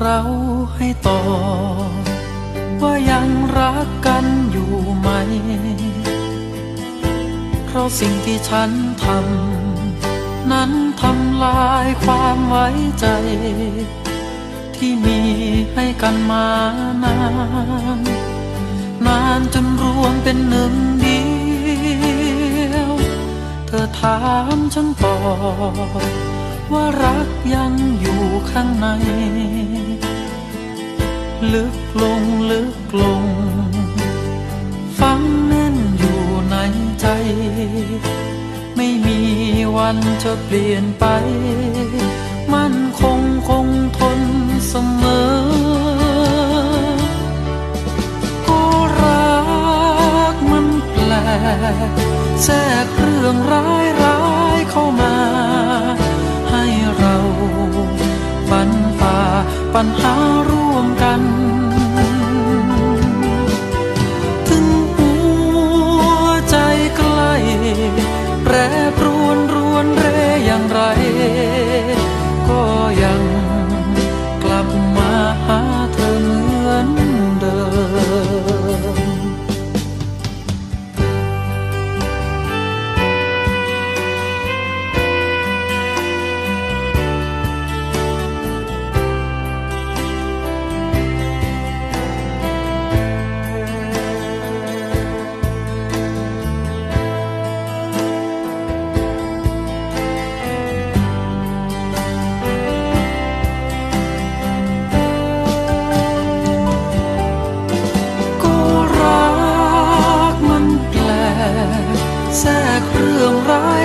เราให้ต่อว่ายังรักกันอยู่ไหม เพราะสิ่งที่ฉันทำนั้นทำลายความไว้ใจ ที่มีให้กันมานาน นานจนรวมเป็นหนึ่งเดียว เธอถามฉันต่อ ว่ารักยังอยู่ข้างใน ลึกลงลึกลง ฝังแน่นอยู่ในใจ ไม่มีวันจะเปลี่ยนไป มันคงคงทนเสมอก็รักมันแปลกแทรกเรื่องร้ายร้าย ปัญหาร่วมกัน รักมันแปลกแทรกเรื่องร้าย